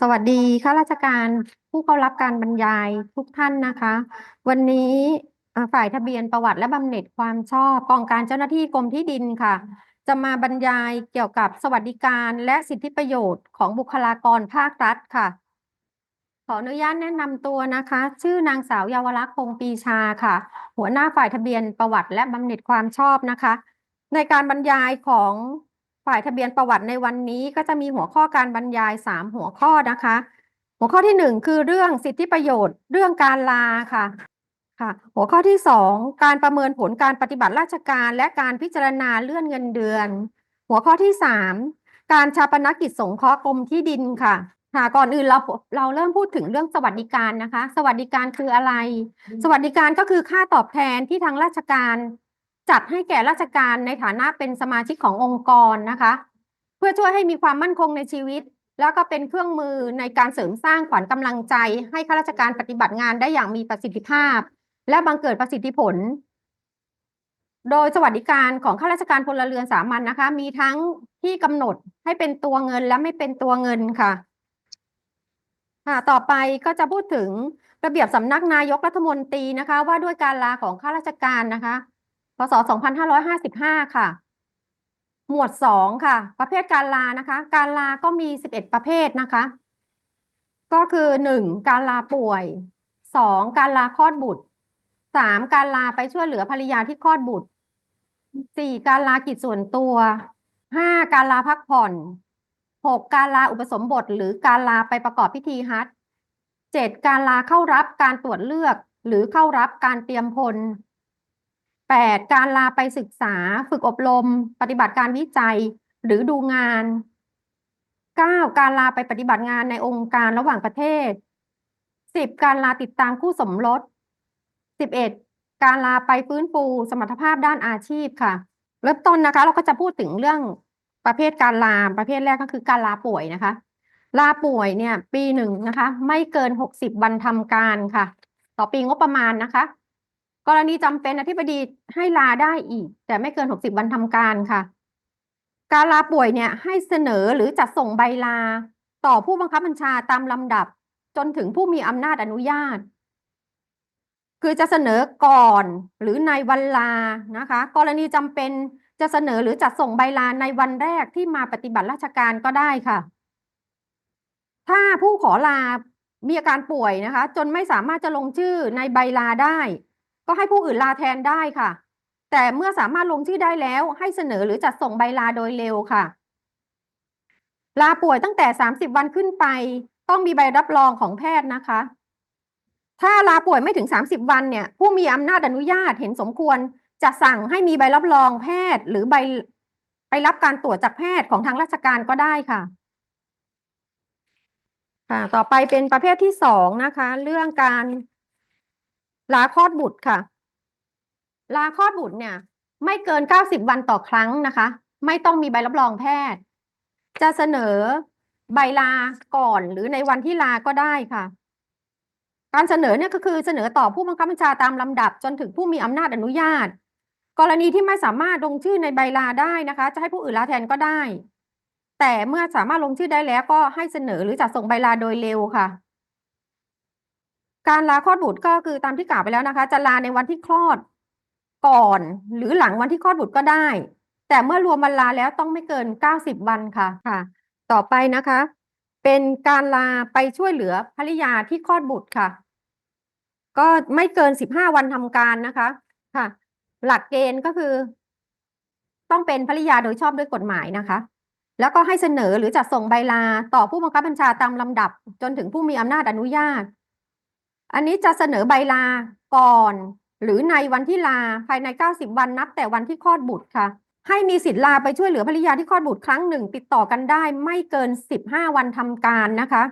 สวัสดีข้าราชการผู้เข้ารับการบรรยายทุกท่านนะคะ วันนี้ฝ่ายทะเบียนประวัติและบำเหน็จความชอบกองการเจ้าหน้าที่กรมที่ดินค่ะ จะมาบรรยายเกี่ยวกับสวัสดิการและสิทธิประโยชน์ของบุคลากรภาครัฐค่ะ ขออนุญาตแนะนำตัวนะคะ ชื่อนางสาวเยาวลักษณ์คงปีชาค่ะ หัวหน้าฝ่ายทะเบียนประวัติและบำเหน็จความชอบนะคะ ในการบรรยายของ ฝ่ายทะเบียนประวัติในวันนี้ก็จะมีหัวข้อการบรรยายสามหัวข้อนะคะ หัวข้อที่หนึ่งคือเรื่องสิทธิประโยชน์ เรื่องการลาค่ะค่ะ หัวข้อที่สองการประเมินผลการปฏิบัติราชการ และการพิจารณาเลื่อนเงินเดือน หัวข้อที่สามการชาปนกิจสงเคราะห์กรมที่ดินค่ะค่ะก่อนอื่นเราเราเริ่มพูดถึงเรื่องสวัสดิการนะคะ สวัสดิการคืออะไร สวัสดิการก็คือค่าตอบแทนที่ทางราชการ จัดให้แก่ราชการในฐานะเป็นสมาชิกขององค์กรนะคะ เพื่อช่วยให้มีความมั่นคงในชีวิต แล้วก็เป็นเครื่องมือในการเสริมสร้างขวัญกำลังใจ ให้ข้าราชการปฏิบัติงานได้อย่างมีประสิทธิภาพ และบังเกิดประสิทธิผล โดยสวัสดิการของข้าราชการพลเรือนสามัญนะคะ มีทั้งที่กำหนดให้เป็นตัวเงินและไม่เป็นตัวเงินค่ะค่ะต่อไปก็จะพูดถึงระเบียบสำนักนายกรัฐมนตรีนะคะ ว่าด้วยการลาของข้าราชการนะคะ พศ 2555 ค่ะ หมวด 2 ค่ะ ประเภทการลานะคะ การลาก็มี 11 ประเภทนะคะ ก็คือ 1. การลาป่วย 2. การลาคลอดบุตร 3. การลาไปช่วยเหลือภรรยาที่คลอดบุตร 4. การลากิจส่วนตัว 5. การลาพักผ่อน 6. การลาอุปสมบท หรือการลาไปประกอบพิธีฮัจญ์ 7. การลาเข้ารับการตรวจเลือก หรือเข้ารับการเตรียมพล 8. การลาไปศึกษาฝึกอบรม ปฏิบัติการวิจัยหรือดูงาน 9. การลาไปปฏิบัติงานในองค์การระหว่างประเทศ 10. การลาติดตามคู่สมรส 11. การลาไปฟื้นฟูสมรรถภาพด้านอาชีพค่ะ เริ่มต้นนะคะ เราก็จะพูดถึงเรื่องประเภทการลาประเภทแรกก็คือการลาป่วยนะคะ ลาป่วยเนี่ย ปีหนึ่งนะคะ ไม่เกิน 60 วันทำการค่ะ ต่อปีงบประมาณนะคะ กรณีจำเป็นอธิบดีให้ลาได้อีก แต่ไม่เกิน 60 วันทำการค่ะ การลาป่วยเนี่ยให้เสนอหรือจัดส่งใบลา ต่อผู้บังคับบัญชาตามลำดับ จนถึงผู้มีอำนาจอนุญาต คือจะเสนอก่อนหรือในวันลานะคะ กรณีจำเป็นจะเสนอหรือจัดส่งใบลาในวันแรกที่มาปฏิบัติราชการก็ได้ค่ะ ถ้าผู้ขอลามีอาการป่วยนะคะ จนไม่สามารถจะลงชื่อในใบลาได้ ก็ให้ผู้อื่นลาแทนได้ค่ะ แต่เมื่อสามารถลงชื่อได้แล้วให้เสนอหรือจัดส่งใบลาโดยเร็วค่ะ ลาป่วยตั้งแต่ 30 วันขึ้นไป ต้องมีใบรับรองของแพทย์นะคะ ถ้าลาป่วยไม่ถึง 30 วันเนี่ย ผู้มีอำนาจอนุญาตเห็นสมควร จะสั่งให้มีใบรับรองแพทย์ หรือใบไปรับการตรวจจากแพทย์ของทางราชการก็ได้ค่ะค่ะ ต่อไปเป็นประเภทที่สองนะคะ เรื่องการ ลาคลอดบุตรค่ะ ลาคลอดบุตรเนี่ย ไม่เกิน90วันต่อครั้งนะคะ ไม่ต้องมีใบรับรองแพทย์ จะเสนอใบลาก่อนหรือในวันที่ลาก็ได้ค่ะ การเสนอเนี่ยก็คือเสนอต่อผู้บังคับบัญชาตามลำดับ จนถึงผู้มีอำนาจอนุญาต กรณีที่ไม่สามารถลงชื่อในใบลาได้นะคะ จะให้ผู้อื่นลาแทนก็ได้ แต่เมื่อสามารถลงชื่อได้แล้วก็ให้เสนอหรือจัดส่งใบลาโดยเร็วค่ะ การลาคลอดบุตรก็คือตามที่กล่าวไปแล้วนะคะ จะลาในวันที่คลอดก่อน หรือหลังวันที่คลอดบุตรก็ได้ แต่เมื่อรวมวันลาแล้วต้องไม่เกิน 90 วันค่ะค่ะ ต่อไปนะคะ เป็นการลาไปช่วยเหลือภริยาที่คลอดบุตรค่ะ ก็ไม่เกิน 15 วันทำการนะคะค่ะ หลักเกณฑ์ก็คือ ต้องเป็นภริยาโดยชอบด้วยกฎหมายนะคะ แล้วก็ให้เสนอหรือจัดส่งใบลาต่อผู้บังคับบัญชาตามลำดับ จนถึงผู้มีอำนาจอนุญาต อันนี้จะเสนอใบลาก่อน หรือในวันที่ลาภายใน 90 วันนับ แต่วันที่คลอดบุตรค่ะ ให้มีสิทธิ์ลาไปช่วยเหลือภริยาที่คลอดบุตรครั้งหนึ่ง ติดต่อกันได้ไม่เกิน 15 วันทำการนะคะ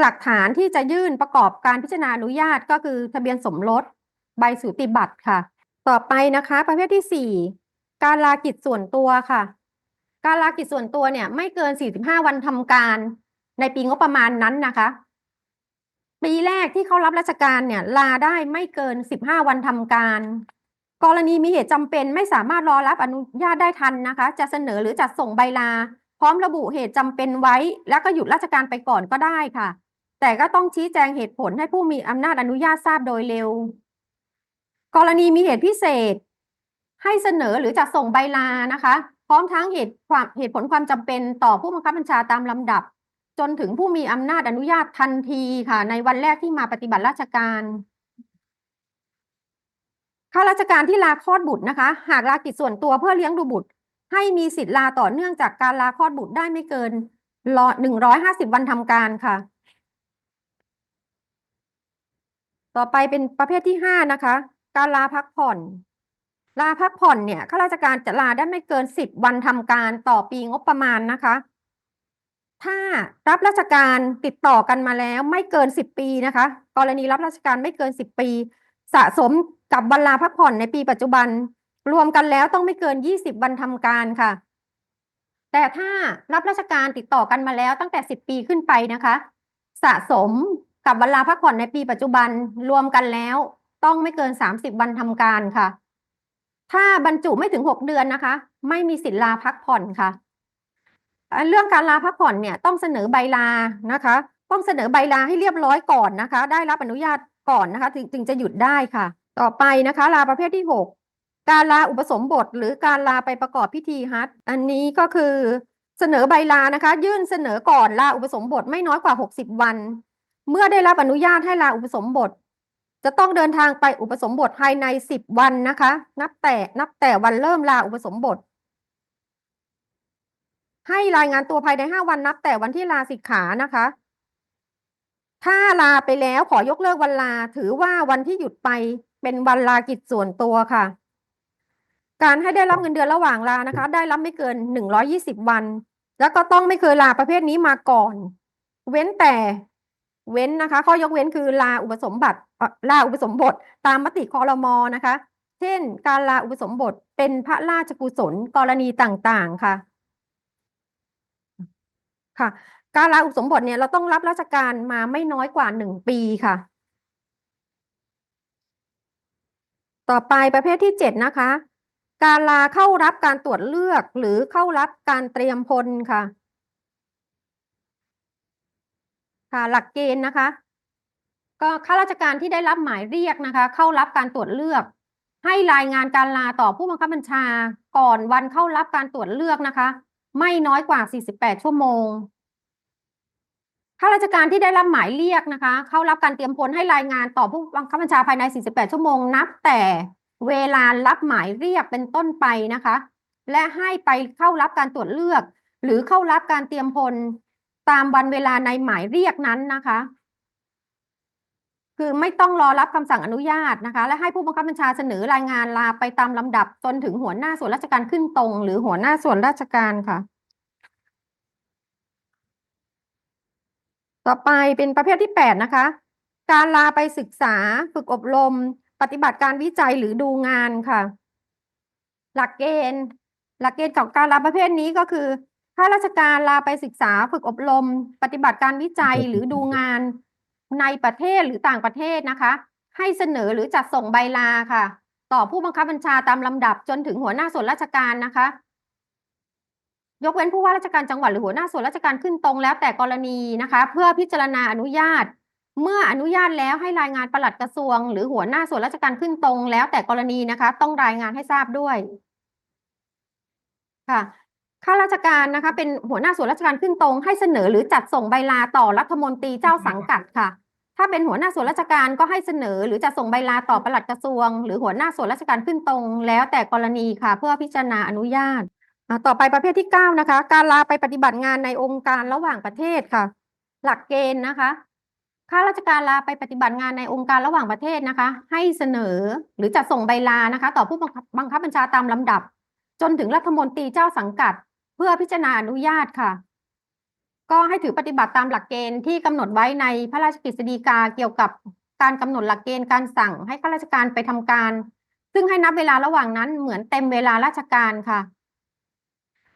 หลักฐานที่จะยื่นประกอบการพิจารณาอนุญาตก็คือทะเบียนสมรส ใบสูติบัตรค่ะ ต่อไปนะคะ ประเภทที่ 4 การลากิจส่วนตัวค่ะ การลากิจส่วนตัวเนี่ยไม่เกิน 45 วันทำการในปีงบประมาณนั้นนะคะ ปีแรกที่เขารับราชการเนี่ย ลาได้ไม่เกิน 15 วันทำการ กรณีมีเหตุจำเป็นไม่สามารถรอรับอนุญาตได้ทันนะคะ จะเสนอหรือจัดส่งใบลา พร้อมระบุเหตุจำเป็นไว้ แล้วก็หยุดราชการไปก่อนก็ได้ค่ะ แต่ก็ต้องชี้แจงเหตุผลให้ผู้มีอำนาจอนุญาตทราบโดยเร็ว กรณีมีเหตุพิเศษ ให้เสนอหรือจะส่งใบลานะคะ พร้อมทั้งเหตุความเหตุผลความจำเป็นต่อผู้บังคับบัญชาตามลำดับ จนถึงผู้มีอำนาจอนุญาตทันทีค่ะ ในวันแรกที่มาปฏิบัติราชการข้าราชการที่ลาคลอดบุตรนะคะ หากลากิจส่วนตัวเพื่อเลี้ยงดูบุตร ให้มีสิทธิ์ลาต่อเนื่องจากการลาคลอดบุตรได้ไม่เกินรอหนึ่งร้อยห้าสิบวันทำการค่ะ ต่อไปเป็นประเภทที่ห้านะคะ การลาพักผ่อน ลาพักผ่อนเนี่ยข้าราชการจะลาได้ไม่เกินสิบวันทำการต่อปีงบประมาณนะคะ ถ้ารับราชการติดต่อกันมาแล้วไม่เกินสิบปีนะคะ กรณีรับราชการไม่เกินสิบปี สะสมกับวันลาพักผ่อนในปีปัจจุบัน รวมกันแล้วต้องไม่เกินยี่สิบวันทำการค่ะ แต่ถ้ารับราชการติดต่อกันมาแล้วตั้งแต่สิบปีขึ้นไปนะคะ สะสมกับวันลาพักผ่อนในปีปัจจุบันรวมกันแล้วต้องไม่เกินสามสิบวันทำการค่ะ ถ้าบรรจุไม่ถึงหกเดือนนะคะ ไม่มีสิทธิ์ลาพักผ่อนค่ะ เรื่องการลาพักผ่อนเนี่ยต้องเสนอใบลานะคะ ต้องเสนอใบลาให้เรียบร้อยก่อนนะคะ ได้รับอนุญาตก่อนนะคะถึงจึงจะหยุดได้ค่ะ ต่อไปนะคะลาประเภทที่หกการลาอุปสมบท หรือการลาไปประกอบพิธีฮัทอันนี้ก็คือเสนอใบลานะคะ ยื่นเสนอก่อนลาอุปสมบทไม่น้อยกว่าหกสิบวัน เมื่อได้รับอนุญาตให้ลาอุปสมบท จะต้องเดินทางไปอุปสมบทภายในสิบวันนะคะ นับแต่นับแต่วันเริ่มลาอุปสมบท ให้รายงานตัวภายในห้าวันนับ แต่วันที่ลาสิกขานะคะ ถ้าลาไปแล้วขอยกเลิกวันลา ถือว่าวันที่หยุดไปเป็นวันลากิจส่วนตัวค่ะ การให้ได้รับเงินเดือนระหว่างลานะคะ ได้รับไม่เกินหนึ่งร้อยี่สิบวัน แล้วก็ต้องไม่เคยลาประเภทนี้มาก่อน เว้นแต่เว้นนะคะ ข้อยกเว้นคือลาอุปสมบัติลาอุปสมบท ตามมติคอรมอนะคะ เช่น การลาอุปสมบทเป็นพระราชกุศลกรณีต่างๆค่ะ ค่ะ การลาอุปสมบทเนี่ยเราต้องรับราชการมาไม่น้อยกว่าหนึ่งปีค่ะ ต่อไปประเภทที่เจ็ดนะคะ การลาเข้ารับการตรวจเลือกหรือเข้ารับการเตรียมพลค่ะ ค่ะ หลักเกณฑ์นะคะ ก็ข้าราชการที่ได้รับหมายเรียกนะคะ เข้ารับการตรวจเลือกให้รายงานการลาต่อผู้บังคับบัญชาก่อนวันเข้ารับการตรวจเลือกนะคะ ไม่น้อยกว่า 48 ชั่วโมงข้าราชการที่ได้รับหมายเรียกนะคะ เข้ารับการเตรียมพลให้รายงานต่อผู้บังคับบัญชาภายใน 48 ชั่วโมง นับแต่เวลารับหมายเรียกเป็นต้นไปนะคะ และให้ไปเข้ารับการตรวจเลือก หรือเข้ารับการเตรียมพลตามวันเวลาในหมายเรียกนั้นนะคะ คือไม่ต้องรอรับคำสั่งอนุญาตนะคะ และให้ผู้บังคับบัญชาเสนอรายงานลาไปตามลำดับจนถึงหัวหน้าส่วนราชการขึ้นตรง หรือหัวหน้าส่วนราชการค่ะ ต่อไปเป็นประเภทที่แปดนะคะ การลาไปศึกษาฝึกอบรม ปฏิบัติการวิจัยหรือดูงานค่ะ หลักเกณฑ์ หลักเกณฑ์ของการลาประเภทนี้ก็คือข้าราชการลาไปศึกษาฝึกอบรม ปฏิบัติการวิจัยหรือดูงาน ในประเทศหรือต่างประเทศนะคะ ให้เสนอหรือจัดส่งใบลาค่ะ ต่อผู้บังคับบัญชาตามลำดับจนถึงหัวหน้าส่วนราชการนะคะ ยกเว้นผู้ว่าราชการจังหวัดหรือหัวหน้าส่วนราชการขึ้นตรงแล้วแต่กรณีนะคะ เพื่อพิจารณาอนุญาต เมื่ออนุญาตแล้วให้รายงานปลัดกระทรวง หรือหัวหน้าส่วนราชการขึ้นตรง แล้วแต่กรณีนะคะ ต้องรายงานให้ทราบด้วยค่ะข้าราชการนะคะเป็นหัวหน้าส่วนราชการขึ้นตรงให้เสนอหรือจัดส่งใบลาต่อรัฐมนตรีเจ้าสังกัดค่ะ ถ้าเป็นหัวหน้าส่วนราชการก็ให้เสนอ หรือจะส่งใบลาต่อปลัดกระทรวง หรือหัวหน้าส่วนราชการขึ้นตรง แล้วแต่กรณีค่ะ เพื่อพิจารณาอนุญาตต่อไปประเภทที่เก้านะคะ การลาไปปฏิบัติงานในองค์การระหว่างประเทศค่ะ หลักเกณฑ์นะคะข้าราชการลาไปปฏิบัติงานในองค์การระหว่างประเทศนะคะ ให้เสนอหรือจัดส่งใบลานะคะ ต่อผู้บังคับบังคับบัญชาตามลำดับ จนถึงรัฐมนตรีเจ้าสังกัด เพื่อพิจารณาอนุญาตค่ะ ก็ให้ถือปฏิบัติตามหลักเกณฑ์ที่กำหนดไว้ในพระราชกฤษฎีกาเกี่ยวกับการกำหนดหลักเกณฑ์การสั่งให้ข้าราชการไปทำการ ซึ่งให้นับเวลาระหว่างนั้นเหมือนเต็มเวลาราชการค่ะ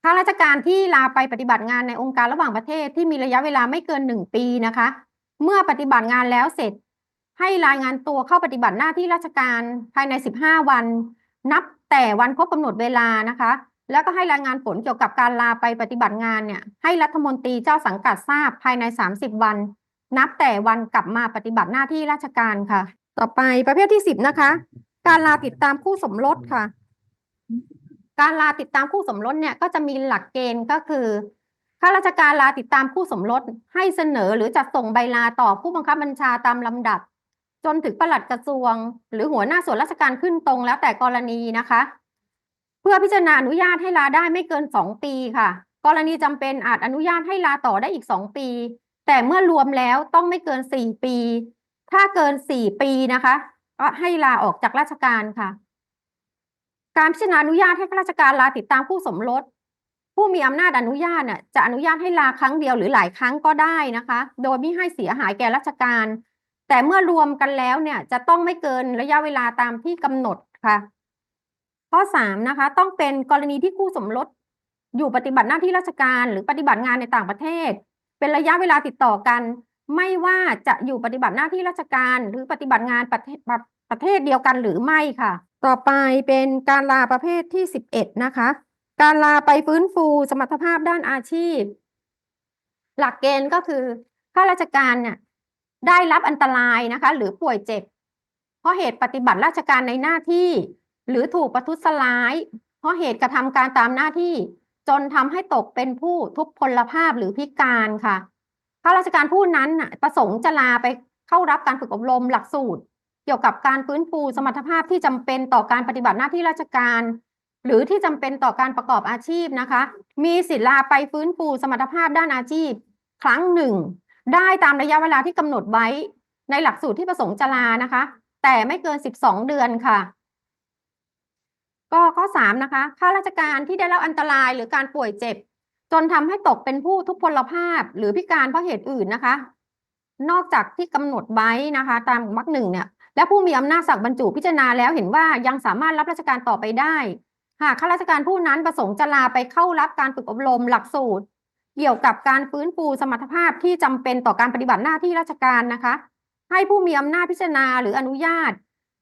ข้าราชการที่ลาไปปฏิบัติงานในองค์การระหว่างประเทศที่มีระยะเวลาไม่เกินหนึ่งปีนะคะ เมื่อปฏิบัติงานแล้วเสร็จ ให้รายงานตัวเข้าปฏิบัติหน้าที่ราชการภายใน 15 วัน นับแต่วันครบกำหนดเวลานะคะ แล้วก็ให้รายงานผลเกี่ยวกับการลาไปปฏิบัติงานเนี่ย ให้รัฐมนตรีเจ้าสังกัดทราบภายใน 30 วัน นับแต่วันกลับมาปฏิบัติหน้าที่ราชการค่ะ ต่อไปประเภทที่ 10 นะคะ การลาติดตามคู่สมรสค่ะ การลาติดตามคู่สมรสเนี่ยก็จะมีหลักเกณฑ์ก็คือข้าราชการลาติดตามคู่สมรสให้เสนอหรือจัดส่งใบลาต่อผู้บังคับบัญชาตามลำดับ จนถึงปลัดกระทรวง หรือหัวหน้าส่วนราชการขึ้นตรงแล้วแต่กรณีนะคะ พื่อพิจารณาอนุญาตให้ลาได้ไม่เกินสองปีค่ะ กรณีจำเป็นอาจอนุญาตให้ลาต่อได้อีกสองปี แต่เมื่อรวมแล้วต้องไม่เกินสี่ปี ถ้าเกินสี่ปีนะคะก็ให้ลาออกจากราชการค่ะ การพิจารณาอนุญาตให้ข้าราชการลาติดตามคู่สมรส ผู้มีอำนาจอนุญาตเนี่ยจะอนุญาตให้ลาครั้งเดียวหรือหลายครั้งก็ได้นะคะ โดยไม่ให้เสียหายแก่ราชการ แต่เมื่อรวมกันแล้วเนี่ยจะต้องไม่เกินระยะเวลาตามที่กำหนดค่ะ ข้อสามนะคะต้องเป็นกรณีที่คู่สมรสอยู่ปฏิบัติหน้าที่ราชการหรือปฏิบัติงานในต่างประเทศ เป็นระยะเวลาติดต่อกัน ไม่ว่าจะอยู่ปฏิบัติหน้าที่ราชการ หรือปฏิบัติงานประเทศประประเทศเดียวกันหรือไม่ค่ะ ต่อไปเป็นการลาประเภทที่สิบเอ็ดนะคะ การลาไปฟื้นฟูสมรรถภาพด้านอาชีพ หลักเกณฑ์ก็คือข้าราชการเนี่ยได้รับอันตรายนะคะ หรือป่วยเจ็บเพราะเหตุปฏิบัติราชการในหน้าที่ หรือถูกประทุษร้าย เพราะเหตุกระทำการตามหน้าที่ จนทำให้ตกเป็นผู้ทุพพลภาพหรือพิการค่ะข้าราชการผู้นั้นประสงค์จะลาไปเข้ารับการฝึกอบรมหลักสูตร เกี่ยวกับการฟื้นฟูสมรรถภาพที่จำเป็นต่อการปฏิบัติหน้าที่ราชการ หรือที่จำเป็นต่อการประกอบอาชีพนะคะ มีสิทธิ์ลาไปฟื้นฟูสมรรถภาพด้านอาชีพ ครั้งหนึ่ง ได้ตามระยะเวลาที่กำหนดไว้ ในหลักสูตรที่ประสงค์จะลานะคะ แต่ไม่เกิน 12 เดือนค่ะ ก็ข้อสามนะคะข้าราชการที่ได้รับอันตรายหรือการป่วยเจ็บ จนทำให้ตกเป็นผู้ทุพพลภาพหรือพิการเพราะเหตุอื่นนะคะ นอกจากที่กำหนดไว้นะคะ ตามวรรคหนึ่งเนี่ย และผู้มีอำนาจสั่งบรรจุพิจารณาแล้วเห็นว่ายังสามารถรับราชการต่อไปได้ หากข้าราชการผู้นั้นประสงค์จะลาไปเข้ารับการฝึกอบรมหลักสูตร เกี่ยวกับการฟื้นฟูสมรรถภาพที่จำเป็นต่อการปฏิบัติหน้าที่ราชการนะคะ ให้ผู้มีอำนาจพิจารณาหรืออนุญาต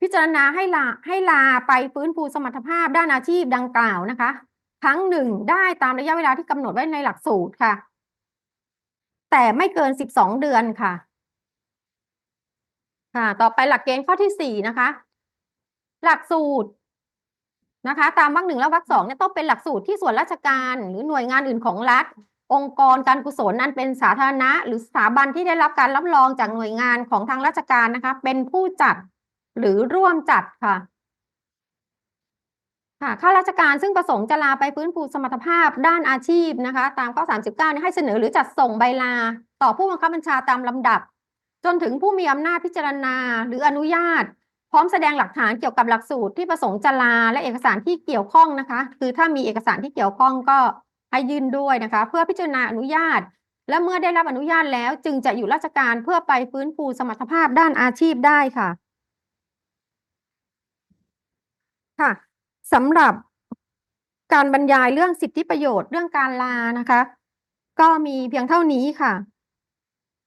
พิจารณาให้ลาให้ลาไปฟื้นฟูสมรรถภาพด้านอาชีพดังกล่าวนะคะ ครั้งหนึ่งได้ตามระยะเวลาที่กำหนดไว้ในหลักสูตรค่ะ แต่ไม่เกิน 12 เดือนค่ะ ค่ะ ต่อไปหลักเกณฑ์ข้อที่สี่นะคะ หลักสูตรนะคะ ตามวรรคหนึ่งและวรรคสองเนี่ยต้องเป็นหลักสูตรที่ส่วนราชการหรือหน่วยงานอื่นของรัฐ องค์กรการกุศลนั้นเป็นสาธารณะ หรือสถาบันที่ได้รับการรับรองจากหน่วยงานของทางราชการนะคะ เป็นผู้จัด หรือร่วมจัดค่ะค่ะข้าราชการซึ่งประสงค์จะลาไปฟื้นฟูสมรรถภาพด้านอาชีพนะคะ ตามข้อ 39เนี่ยให้เสนอหรือจัดส่งใบลา ต่อผู้บังคับบัญชาตามลำดับ จนถึงผู้มีอำนาจพิจารณาหรืออนุญาต พร้อมแสดงหลักฐานเกี่ยวกับหลักสูตรที่ประสงค์จะลาและเอกสารที่เกี่ยวข้องนะคะ คือถ้ามีเอกสารที่เกี่ยวข้องก็ให้ยื่นด้วยนะคะ เพื่อพิจารณาอนุญาต และเมื่อได้รับอนุญาตแล้ว จึงจะอยู่ราชการเพื่อไปฟื้นฟูสมรรถภาพด้านอาชีพได้ค่ะ ค่ะสำหรับการบรรยายเรื่องสิทธิประโยชน์เรื่องการลานะคะ ก็มีเพียงเท่านี้ค่ะ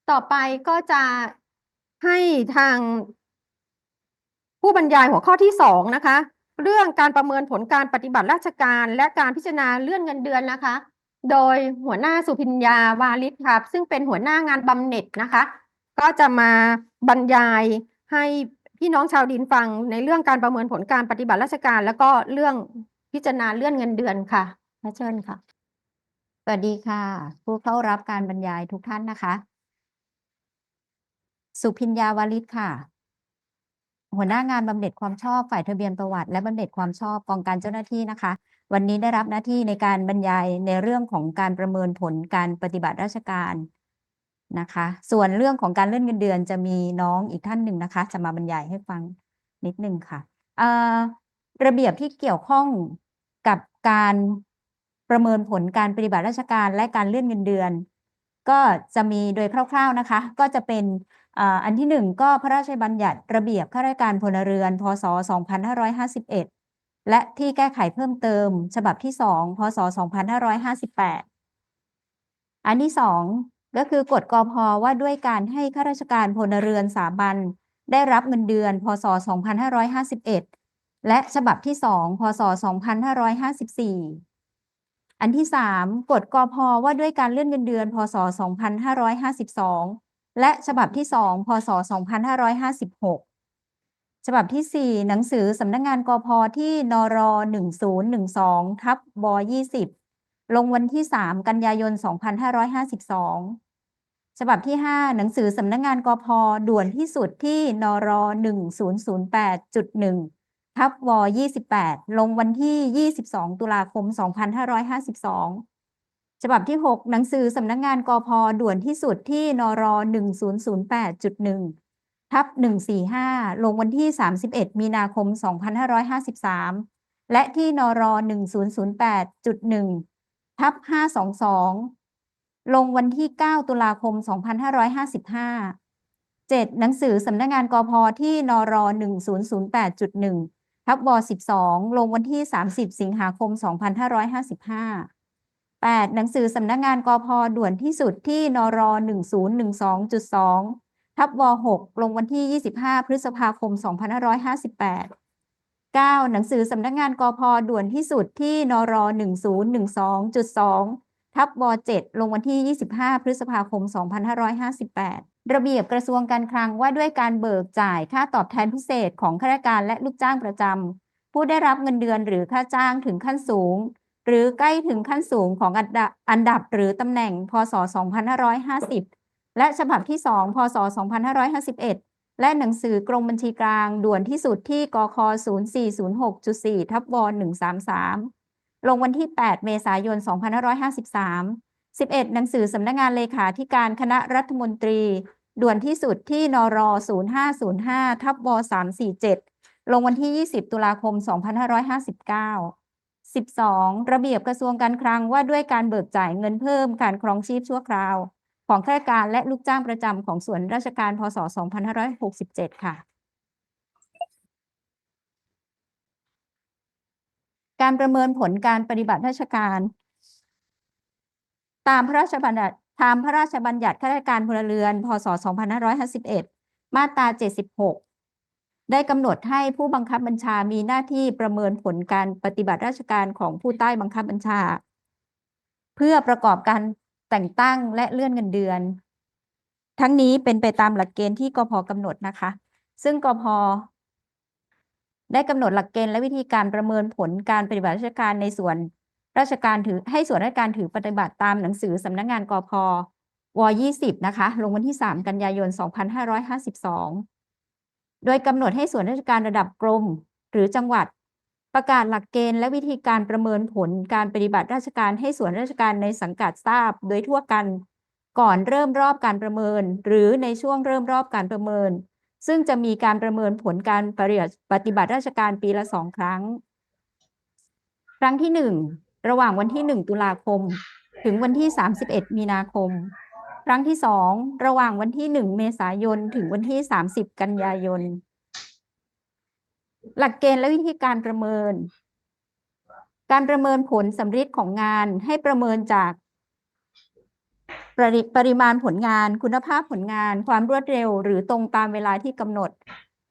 ต่อไปก็จะให้ทาง ผู้บรรยายหัวข้อที่สองนะคะ เรื่องการประเมินผลการปฏิบัติราชการและการพิจารณาเลื่อนเงินเดือนนะคะ โดยหัวหน้าสุพิญญาวาลิศครับซึ่งเป็นหัวหน้างานบำเหน็จนะคะ ก็จะมาบรรยายให้ พี่น้องชาวดินฟังในเรื่องการประเมินผลการปฏิบัติราชการ แล้วก็เรื่องพิจารณาเลื่อนเงินเดือนค่ะเชิญค่ะ สวัสดีค่ะ ผู้เข้ารับการบรรยายทุกท่านนะคะ สุพิญญาวลิศค่ะ หัวหน้างานบำเหน็จความชอบฝ่ายทะเบียนประวัติ และบำเหน็จความชอบกองการเจ้าหน้าที่นะคะ วันนี้ได้รับหน้าที่ในการบรรยายในเรื่องของการประเมินผลการปฏิบัติราชการ นะคะ ส่วนเรื่องของการเลื่อนเงินเดือนจะมีน้องอีกท่านหนึ่งนะคะ จะมาบรรยายให้ฟังนิดนึงค่ะเอ่อระเบียบที่เกี่ยวข้องกับการประเมินผลการปฏิบัติราชการและการเลื่อนเงินเดือน ก็จะมีโดยคร่าว ๆนะคะ ก็จะเป็นอันที่หนึ่งก็พระราชบัญญัติระเบียบข้าราชการพลเรือน พศ 2551 และที่แก้ไขเพิ่มเติม ฉบับที่สองพศ 2558 อันที่สอง ก็คือกฎกพว่าด้วยการให้ข้าราชการพลเรือนสามัญได้รับเงินเดือน พศ 2551 และฉบับที่สองพศ 2554 อันที่สามกฎกพว่าด้วยการเลื่อนเงินเดือน พศ 2552 และฉบับที่สองพศ 2556 ฉบับที่สี่หนังสือสำนักงานกพที่นร1012ทับบ20 ลงวันที่ 3 กันยายน 2552 ฉบับที่ 5 หนังสือสำนักงงานกพด่วนที่สุดที่นร 1008.1 ทับว28 ลงวันที่ 22 ตุลาคม 2552 ฉบับที่ 6 หนังสือสำนักงานกพด่วนที่สุดที่นร 1008.1 ทับ145 ลงวันที่ 31 มีนาคม 2553 และที่นร 1008.1 ทับ522ลงวันที่9ตุลาคม2555 7. หนังสือสำนักงานกพที่นร1008.1ทับว12ลงวันที่30สิงหาคม2555 8. หนังสือสำนักงานกพด่วนที่สุดที่นร1012.2ทับว6ลงวันที่25พฤษภาคม2558 9. หนังสือสำนักงานกพอด่วนที่สุดที่นร1012.2 ทับว7ลงวันที่ 25 พฤษภาคม 2558 ระเบียบกระทรวงการคลังว่าด้วยการเบิกจ่ายค่าตอบแทนพิเศษของข้าราชการและลูกจ้างประจำ ผู้ได้รับเงินเดือนหรือค่าจ้างถึงขั้นสูง หรือใกล้ถึงขั้นสูงของอันดับหรือตำแหน่ง พศ 2550 และฉบับที่ 2 พศ 2551 และหนังสือกรมบัญชีกลาง ด่วนที่สุดที่กค0406.4ทับว133 ลงวันที่ 8 เมษายน 2553 11 หนังสือสำนักงานเลขาธิการคณะรัฐมนตรี ด่วนที่สุดที่นร0505ทับว347 ลงวันที่ 20 ตุลาคม 2559 12 ระเบียบกระทรวงการคลังว่าด้วยการเบิกจ่ายเงินเพิ่มการครองชีพชั่วคราว ของข้าราชการและลูกจ้างประจำของส่วนราชการพศ 2567 ค่ะ การประเมินผลการปฏิบัติราชการ ตามพระราชบัญญัติตามพระราชบัญญัติข้าราชการพลเรือน พศ 2551 มาตรา 76 ได้กำหนดให้ผู้บังคับบัญชามีหน้าที่ประเมินผลการปฏิบัติราชการของผู้ใต้บังคับบัญชา เพื่อประกอบการ แต่งตั้งและเลื่อนเงินเดือน ทั้งนี้เป็นไปตามหลักเกณฑ์ที่กพกำหนดนะคะ ซึ่งกพได้กำหนดหลักเกณฑ์และวิธีการประเมินผลการปฏิบัติราชการในส่วนราชการถือให้ส่วนราชการถือปฏิบัติตามหนังสือสำนักงานกพว20 นะคะ ลงวันที่ 3 กันยายน 2552 โดยกำหนดให้ส่วนราชการระดับกรม หรือจังหวัด ประกาศหลักเกณฑ์และวิธีการประเมินผลการปฏิบัติราชการให้ส่วนราชการในสังกัดทราบ โดยทั่วกันก่อนเริ่มรอบการประเมิน หรือในช่วงเริ่มรอบการประเมิน ซึ่งจะมีการประเมินผลการปฏิบัติราชการปีละสองครั้ง ครั้งที่หนึ่งระหว่างวันที่1ตุลาคม ถึงวันที่31มีนาคม ครั้งที่2ระหว่างวันที่1เมษายนถึงวันที่30กันยายน หลักเกณฑ์และวิธีการประเมิน การประเมินผลสำฤทธิ์ของงานให้ประเมินจากปริปริมาณผลงาน คุณภาพผลงาน ความรวดเร็ว หรือตรงตามเวลาที่กำหนด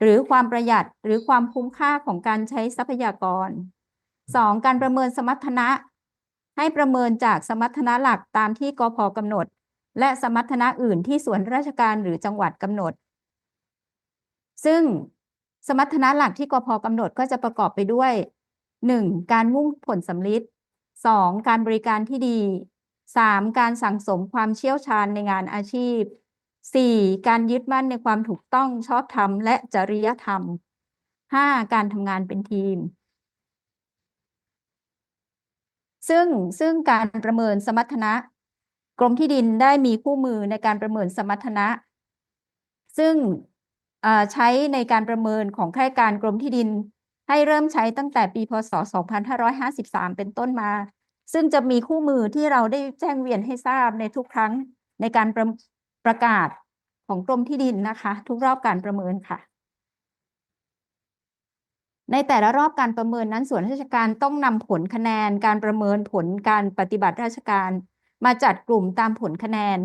หรือความประหยัดหรือความคุ้มค่าของการใช้ทรัพยากรสองการประเมินสมรรถนะ ให้ประเมินจากสมรรถนะหลักตามที่กพกำหนด และสมรรถนะอื่นที่ส่วนราชการหรือจังหวัดกำหนด ซึ่ง สมรรถนะหลักที่กพกำหนดก็จะประกอบไปด้วย 1. การมุ่งผลสำลิด 2. การบริการที่ดี 3. การสั่งสมความเชี่ยวชาญในงานอาชีพ 4. การยึดมั่นในความถูกต้องชอบธรรมและจริยธรรม 5. การทำงานเป็นทีม ซึ่งซึ่งการประเมินสมรรถนะ กรมที่ดินได้มีคู่มือในการประเมินสมรรถนะ ซึ่ง ใช้ในการประเมินของข้าราชการกรมที่ดิน ให้เริ่มใช้ตั้งแต่ปีพศ 2553 เป็นต้นมา ซึ่งจะมีคู่มือที่เราได้แจ้งเวียนให้ทราบในทุกครั้งในการประประกาศของกรมที่ดินนะคะ ทุกรอบการประเมินค่ะ ในแต่ละรอบการประเมินนั้นส่วนราชการต้องนำผลคะแนนการประเมินผลการปฏิบัติราชการ มาจัดกลุ่มตามผลคะแนน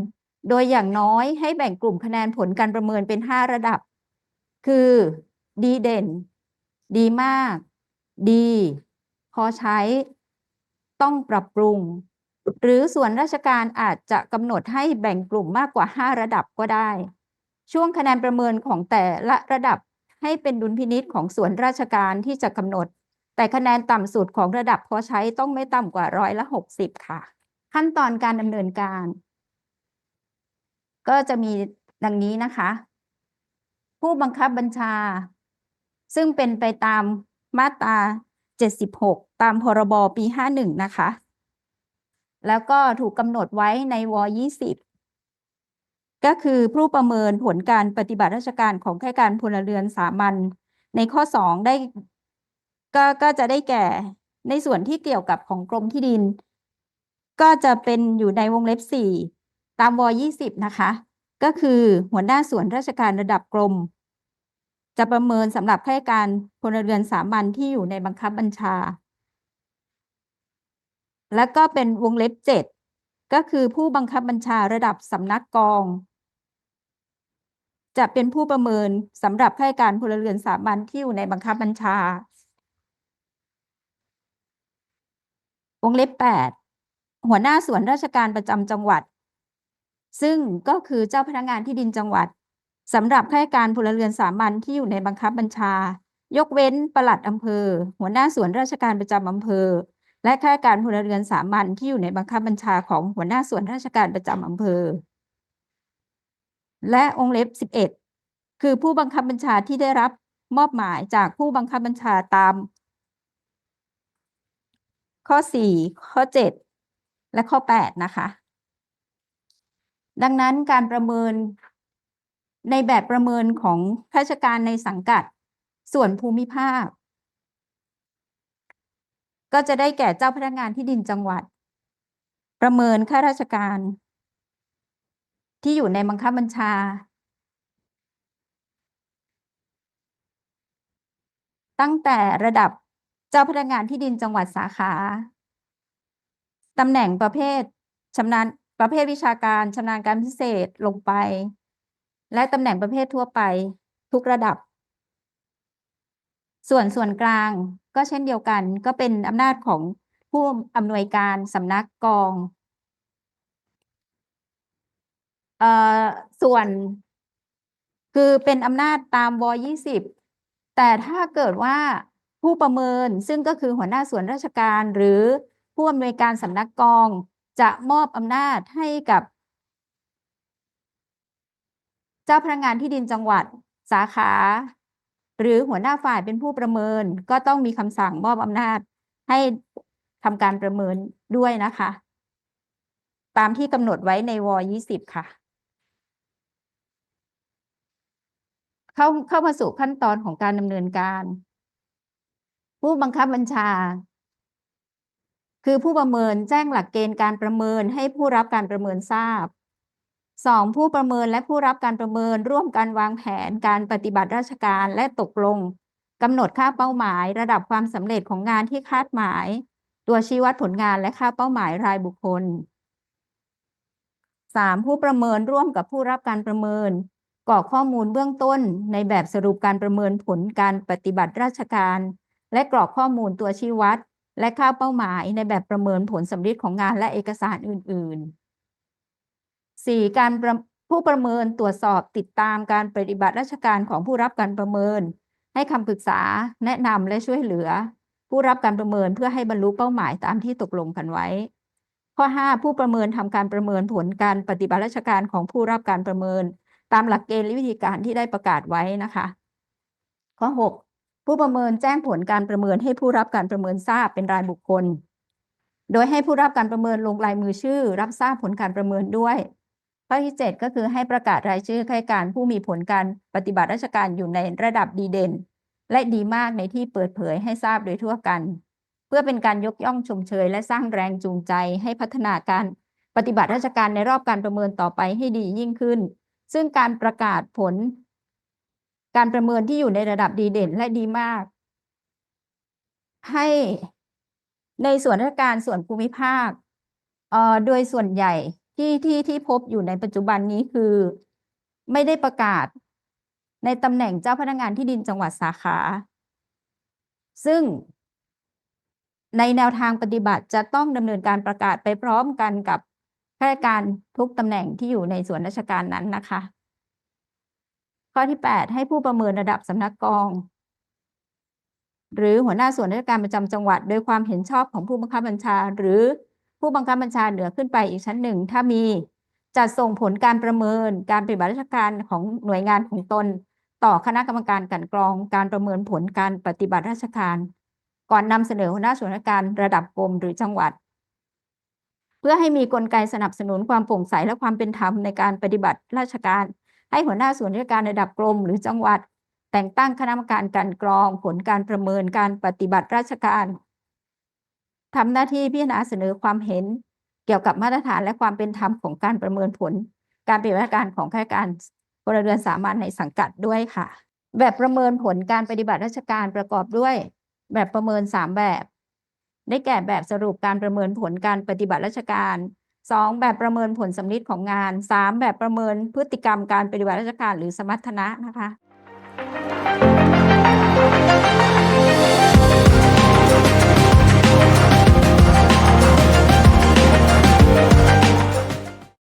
โดยอย่างน้อยให้แบ่งกลุ่มคะแนนผลการประเมินเป็น 5 ระดับ คือดีเด่น ดีมาก ดี พอใช้ ต้องปรับปรุง หรือส่วนราชการอาจจะกำหนดให้แบ่งกลุ่มมากกว่า 5 ระดับก็ได้ ช่วงคะแนนประเมินของแต่ละระดับให้เป็นดุลพินิษของส่วนราชการที่จะกำหนด แต่คะแนนต่ำสุดของระดับพอใช้ต้องไม่ต่ำกว่าร้อยละหกสิบค่ะ ขั้นตอนการดำเนินการ ก็จะมีดังนี้นะคะ ผู้บังคับบัญชา ซึ่งเป็นไปตามมาตรา 76 ตามพรบปี 51 นะคะ แล้วก็ถูกกำหนดไว้ในว 20 ก็คือผู้ประเมินผลการปฏิบัติราชการของข้าราชการพลเรือนสามัญในข้อ 2 ได้ก็ก็จะได้แก่ในส่วนที่เกี่ยวกับของกรมที่ดิน ก็จะเป็นอยู่ในวงเล็บ 4 ตามว 20 นะคะ ก็คือหัวหน้าส่วนราชการระดับกรม จะประเมินสำหรับข้าราชการพลเรือนสามัญที่อยู่ในบังคับบัญชา แล้วก็เป็นวงเล็บ7ก็คือผู้บังคับบัญชาระดับสำนักกอง จะเป็นผู้ประเมินสำหรับข้าราชการพลเรือนสามัญที่อยู่ในบังคับบัญชา วงเล็บ8หัวหน้าส่วนราชการประจำจังหวัด ซึ่งก็คือเจ้าพนักงานที่ดินจังหวัด สำหรับข้าราชการพลเรือนสามัญที่อยู่ในบังคับบัญชา ยกเว้นปลัดอำเภอ หัวหน้าส่วนราชการประจำอำเภอ และข้าราชการพลเรือนสามัญที่อยู่ในบังคับบัญชาของหัวหน้าส่วนราชการประจำอำเภอ และองค์เล็บ 11 คือผู้บังคับบัญชาที่ได้รับมอบหมายจากผู้บังคับบัญชาตาม ข้อ 4 ข้อ 7 และข้อ 8 นะคะ ดังนั้นการประเมิน ในแบบประเมินของข้าราชการในสังกัด ส่วนภูมิภาค ก็จะได้แก่เจ้าพนักงานที่ดินจังหวัด ประเมินข้าราชการ ที่อยู่ในบังคับบัญชา ตั้งแต่ระดับเจ้าพนักงานที่ดินจังหวัดสาขาตำแหน่งประเภทชำนาญประเภทวิชาการชำนาญการพิเศษลงไป และตำแหน่งประเภททั่วไปทุกระดับ ส่วนส่วนกลางก็เช่นเดียวกัน ก็เป็นอำนาจของผู้อำนวยการสำนักกองเอ่อส่วนคือเป็นอำนาจตามว20 แต่ถ้าเกิดว่าผู้ประเมินซึ่งก็คือหัวหน้าส่วนราชการหรือผู้อำนวยการสำนักกองจะมอบอำนาจให้กับ เจ้าพนักงานที่ดินจังหวัดสาขา หรือหัวหน้าฝ่ายเป็นผู้ประเมิน ก็ต้องมีคำสั่งมอบอำนาจ ให้ทำการประเมินด้วยนะคะ ตามที่กำหนดไว้ในว20 ค่ะ เข้าเข้ามาสู่ขั้นตอนของการดำเนินการ ผู้บังคับบัญชา คือผู้ประเมินแจ้งหลักเกณฑ์การประเมินให้ผู้รับการประเมินทราบ สองผู้ประเมินและผู้รับการประเมินร่วมกันวางแผนการปฏิบัติราชการและตกลงกำหนดค่าเป้าหมาย ระดับความสำเร็จของงานที่คาดหมาย ตัวชี้วัดผลงานและค่าเป้าหมายรายบุคคลสามผู้ประเมินร่วมกับผู้รับการประเมินกรอกข้อมูลเบื้องต้นในแบบสรุปการประเมินผลการปฏิบัติราชการ และกรอกข้อมูลตัวชี้วัด และค่าเป้าหมายในแบบประเมินผลสำเร็จของงานและเอกสารอื่น ๆ สี่การรผู้ประเมินตรวจสอบติดตามการปฏิบัติราชการของผู้รับการประเมิน ให้คำปรึกษาแนะนำและช่วยเหลือ ผู้รับการประเมินเพื่อให้บรรลุเป้าหมายตามที่ตกลงกันไว้ ข้อ 5 ผู้ประเมินทำการประเมินผลการปฏิบัติราชการของผู้รับการประเมิน ตามหลักเกณฑ์และวิธีการที่ได้ประกาศไว้นะคะ ข้อ 6 ผู้ประเมินแจ้งผลการประเมินให้ผู้รับการประเมินทราบเป็นรายบุคคล โดยให้ผู้รับการประเมินลงลายมือชื่อ รับทราบผลการประเมินด้วย ข้อที่ 7 ก็คือให้ประกาศรายชื่อข้าราชการผู้มีผลการปฏิบัติราชการอยู่ในระดับดีเด่น และดีมากในที่เปิดเผยให้ทราบโดยทั่วกัน เพื่อเป็นการยกย่องชมเชย และสร้างแรงจูงใจให้พัฒนาการปฏิบัติราชการในรอบการประเมินต่อไปให้ดียิ่งขึ้น ซึ่งการประกาศผล การประเมินที่อยู่ในระดับดีเด่นและดีมาก ให้ในส่วนราชการส่วนภูมิภาคเอ่อโดยส่วนใหญ่ ที่ที่ที่พบอยู่ในปัจจุบันนี้คือ ไม่ได้ประกาศ ในตำแหน่งเจ้าพนักงานที่ดินจังหวัดสาขา ซึ่งในแนวทางปฏิบัติจะต้องดำเนินการประกาศไปพร้อมกันกับข้าราชการทุกตำแหน่งที่อยู่ในส่วนราชการนั้นนะคะ ข้อที่ 8 ให้ผู้ประเมินระดับสำนักกอง หรือหัวหน้าส่วนราชการประจำจังหวัด โดยความเห็นชอบของผู้บังคับบัญชา หรือ ผู้บังคับบัญชาเหนือขึ้นไปอีกชั้นหนึ่ง ถ้ามีจัดส่งผลการประเมินการปฏิบัติราชการของหน่วยงานของตน ต่อคณะกรรมการกันกรองการประเมินผลการปฏิบัติราชการ ก่อนนำเสนอหัวหน้าส่วนราชการระดับกรมหรือจังหวัด เพื่อให้มีกลไกสนับสนุนความโปร่งใสและความเป็นธรรมในการปฏิบัติราชการ ให้หัวหน้าส่วนราชการระดับกรมหรือจังหวัด แต่งตั้งคณะกรรมการกันกรองผลการประเมินการปฏิบัติราชการ ทำหน้าที่พิจารณาเสนอความเห็น เกี่ยวกับมาตรฐานและความเป็นธรรมของการประเมินผล การปฏิบัติการของข้าราชการพลเรือนสามัญในสังกัดด้วยค่ะ แบบประเมินผลการปฏิบัติราชการประกอบด้วย แบบประเมินสามแบบ ได้แก่แบบสรุปการประเมินผลการปฏิบัติราชการสองแบบประเมินผลสำลิดของงานสามแบบประเมินพฤติกรรมการปฏิบัติราชการหรือสมรรถนะนะคะ